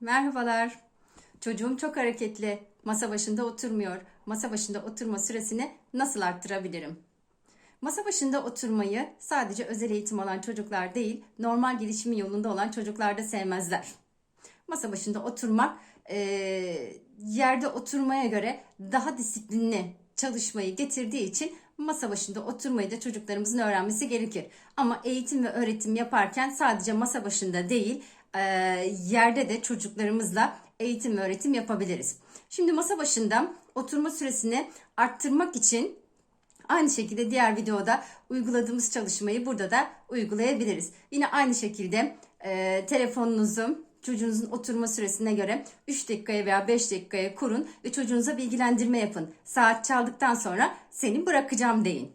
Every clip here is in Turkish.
Merhabalar. Çocuğum çok hareketli. Masa başında oturmuyor. Masa başında oturma süresini nasıl arttırabilirim? Masa başında oturmayı sadece özel eğitim alan çocuklar değil, normal gelişimi yolunda olan çocuklar da sevmezler. Masa başında oturmak eee, yerde oturmaya göre daha disiplinli çalışmayı getirdiği için masa başında oturmayı da çocuklarımızın öğrenmesi gerekir. Ama eğitim ve öğretim yaparken sadece masa başında değil, yerde de çocuklarımızla eğitim öğretim yapabiliriz. Şimdi masa başında oturma süresini arttırmak için Aynı şekilde diğer videoda uyguladığımız çalışmayı burada da uygulayabiliriz. Yine aynı şekilde e, telefonunuzu çocuğunuzun oturma süresine göre 3 dakikaya veya 5 dakikaya kurun ve çocuğunuza bilgilendirme yapın. Saat çaldıktan sonra seni bırakacağım deyin.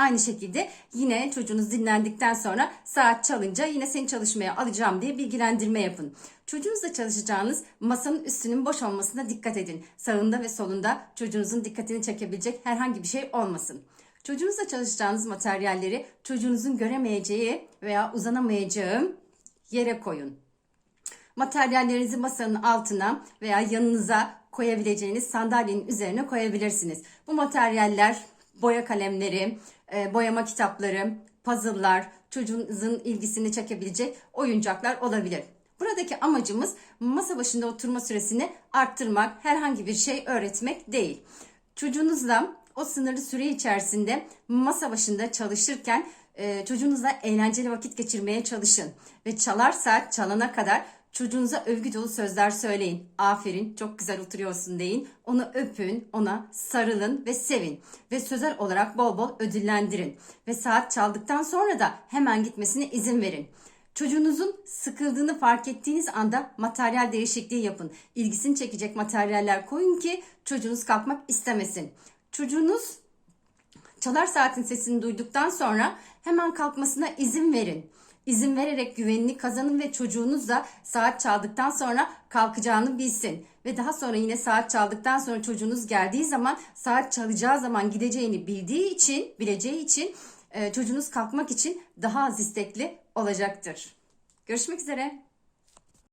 Aynı şekilde yine çocuğunuz dinlendikten sonra saat çalınca yine seni çalışmaya alacağım diye bilgilendirme yapın. Çocuğunuzla çalışacağınız masanın üstünün boş olmasına dikkat edin. Sağında ve solunda çocuğunuzun dikkatini çekebilecek herhangi bir şey olmasın. Çocuğunuzla çalışacağınız materyalleri çocuğunuzun göremeyeceği veya uzanamayacağı yere koyun. Materyallerinizi masanın altına veya yanınıza koyabileceğiniz sandalyenin üzerine koyabilirsiniz. Bu materyaller boya kalemleri, e, boyama kitapları, puzzle'lar, çocuğunuzun ilgisini çekebilecek oyuncaklar olabilir. Buradaki amacımız masa başında oturma süresini arttırmak, herhangi bir şey öğretmek değil. Çocuğunuzla o sınırlı süre içerisinde masa başında çalışırken e, çocuğunuzla eğlenceli vakit geçirmeye çalışın. Ve çalar saat çalana kadar çocuğunuza övgü dolu sözler söyleyin. Aferin çok güzel oturuyorsun deyin. Onu öpün, ona sarılın ve sevin. Ve sözel olarak bol bol ödüllendirin. Ve saat çaldıktan sonra da hemen gitmesine izin verin. Çocuğunuzun sıkıldığını fark ettiğiniz anda materyal değişikliği yapın. İlgisini çekecek materyaller koyun ki çocuğunuz kalkmak istemesin. Çocuğunuz çalar saatin sesini duyduktan sonra hemen kalkmasına izin verin. İzin vererek güvenini kazanın ve çocuğunuz da saat çaldıktan sonra kalkacağını bilsin. Ve daha sonra yine saat çaldıktan sonra çocuğunuz geldiği zaman saat çalacağı zaman gideceğini bildiği için, bileceği için e, çocuğunuz kalkmak için daha az istekli olacaktır. Görüşmek üzere.